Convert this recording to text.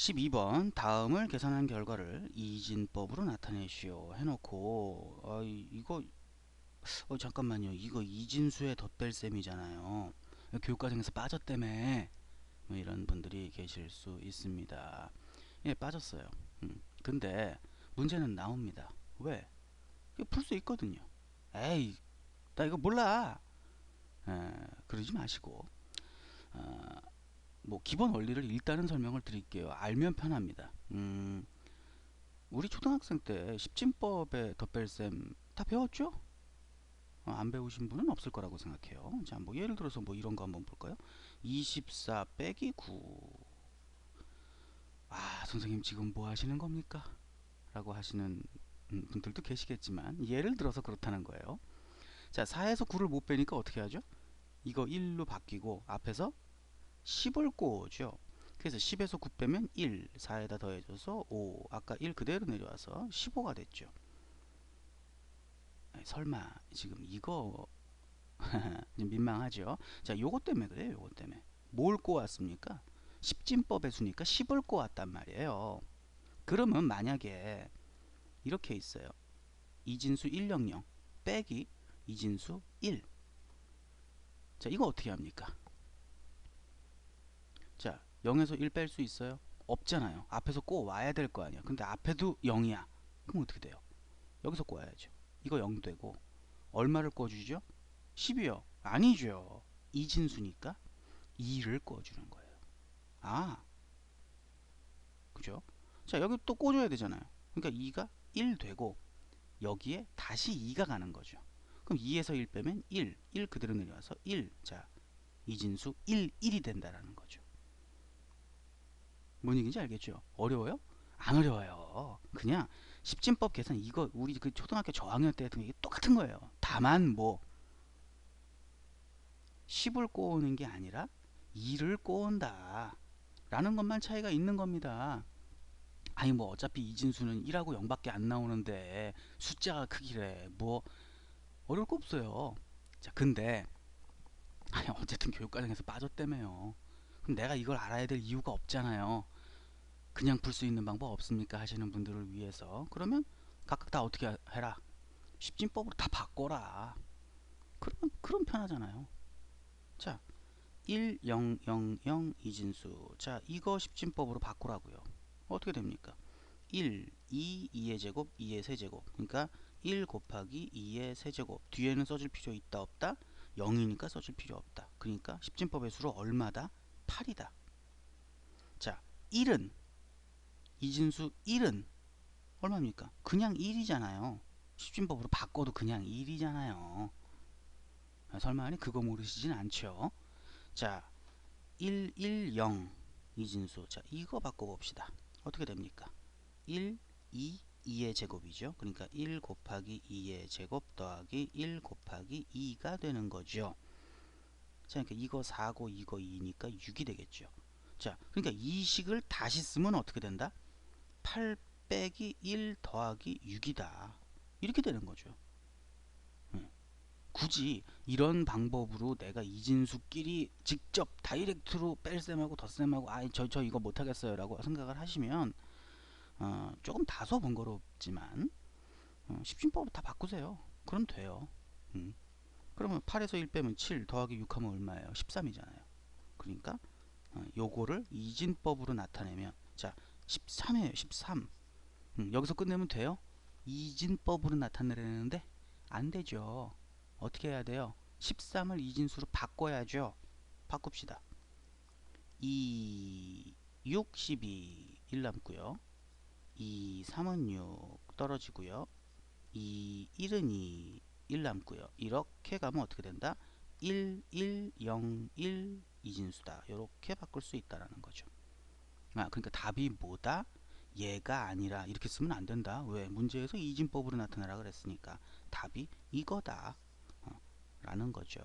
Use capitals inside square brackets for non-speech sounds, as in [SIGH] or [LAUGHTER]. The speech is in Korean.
12번 다음을 계산한 결과를 이진법으로 나타내시오. 해놓고 아 이거 어 잠깐만요. 이거 이진수의 덧뺄셈이잖아요. 교육과정에서 빠졌다며. 뭐 이런 분들이 계실 수 있습니다. 예 빠졌어요. 음, 근데 문제는 나옵니다. 왜? 풀 수 있거든요. 에이 나 이거 몰라. 에, 그러지 마시고. 어, 뭐 기본 원리를 일단은 설명을 드릴게요. 알면 편합니다. 음, 우리 초등학생 때 십진법의 덧뺄셈 다 배웠죠? 어, 안 배우신 분은 없을 거라고 생각해요. 자, 뭐 예를 들어서 뭐 이런 거 한번 볼까요? 24 빼기 9. 아, 선생님 지금 뭐 하시는 겁니까? 라고 하시는 음, 분들도 계시겠지만 예를 들어서 그렇다는 거예요. 자, 4에서 9를 못 빼니까 어떻게 하죠? 이거 1로 바뀌고 앞에서 10을 꼬죠. 그래서 10에서 9 빼면 1, 4에다 더해줘서 5. 아까 1 그대로 내려와서 15가 됐죠. 아니, 설마 지금 이거 [LAUGHS] 민망하죠. 자, 요것 때문에 그래요. 요것 때문에. 뭘 꼬았습니까? 10진법의 수니까 10을 꼬았단 말이에요. 그러면 만약에 이렇게 있어요. 이진수 100 빼기 이진수 1. 자, 이거 어떻게 합니까? 자 0에서 1 뺄 수 있어요? 없잖아요. 앞에서 꼭 와야 될 거 아니야. 근데 앞에도 0이야. 그럼 어떻게 돼요? 여기서 꼬아야죠. 이거 0 되고 얼마를 꿔주죠? 10이요. 아니죠. 이진수니까 2를 꿔주는 거예요. 아. 그죠? 자 여기 또 꿔줘야 되잖아요. 그러니까 2가 1 되고 여기에 다시 2가 가는 거죠. 그럼 2에서 1 빼면 1 1 그대로 내려와서 1 자 이진수 1, 1이 된다라는 거죠 뭔 얘기인지 알겠죠? 어려워요? 안 어려워요. 그냥 십진법 계산 이거 우리 그 초등학교 저학년 때게 똑같은 거예요. 다만 뭐 10을 꼬우는 게 아니라 2를 꼬운다. 라는 것만 차이가 있는 겁니다. 아니 뭐 어차피 이진수는 1하고 0밖에 안 나오는데 숫자가 크기래. 뭐 어려울 거 없어요. 자 근데 아니 어쨌든 교육과정에서 빠졌다며요. 그럼 내가 이걸 알아야 될 이유가 없잖아요. 그냥 풀 수 있는 방법 없습니까? 하시는 분들을 위해서 그러면 각각 다 어떻게 해라? 십진법으로 다 바꿔라. 그러면 그럼 편하잖아요. 자, 1, 0, 0, 0 이진수. 자, 이거 십진법으로 바꾸라고요. 어떻게 됩니까? 1, 2, 2의 제곱, 2의 세제곱. 그러니까 1 곱하기 2의 세제곱. 뒤에는 써줄 필요 있다 없다? 0이니까 써줄 필요 없다. 그러니까 십진법의 수로 얼마다? 8이다. 자, 1은 이진수 1은 얼마입니까? 그냥 1이잖아요. 십진법으로 바꿔도 그냥 1이잖아요. 아, 설마 아니 그거 모르시진 않죠. 자, 1, 1, 0 이진수. 자, 이거 바꿔봅시다. 어떻게 됩니까? 1, 2, 2의 제곱이죠. 그러니까 1 곱하기 2의 제곱 더하기 1 곱하기 2가 되는 거죠. 자, 그러니까 이거 4고 이거 2니까 6이 되겠죠. 자, 그러니까 이 식을 다시 쓰면 어떻게 된다? 8 빼기 1 더하기 6이다. 이렇게 되는 거죠. 굳이 이런 방법으로 내가 이진수끼리 직접 다이렉트로 뺄셈하고 덧셈하고 아저 저 이거 못하겠어요 라고 생각을 하시면 어, 조금 다소 번거롭지만 어, 십진법을 다 바꾸세요. 그럼 돼요. 음. 그러면 8에서 1 빼면 7 더하기 6 하면 얼마예요? 13이잖아요. 그러니까 어, 요거를 이진법으로 나타내면 자 13이에요 13 음, 여기서 끝내면 돼요? 이진법으로 나타내려는데 안 되죠 어떻게 해야 돼요? 13을 이진수로 바꿔야죠 바꿉시다 2 6 12 1 남고요 2 3은 6 떨어지고요 2 1은 2 1 남고요 이렇게 가면 어떻게 된다? 1 1 0 1 이진수다 이렇게 바꿀 수 있다라는 거죠 아, 그러니까 답이 뭐다? 얘가 아니라 이렇게 쓰면 안 된다. 왜? 문제에서 이진법으로 나타나라 그랬으니까 답이 이거다. 어, 라는 거죠.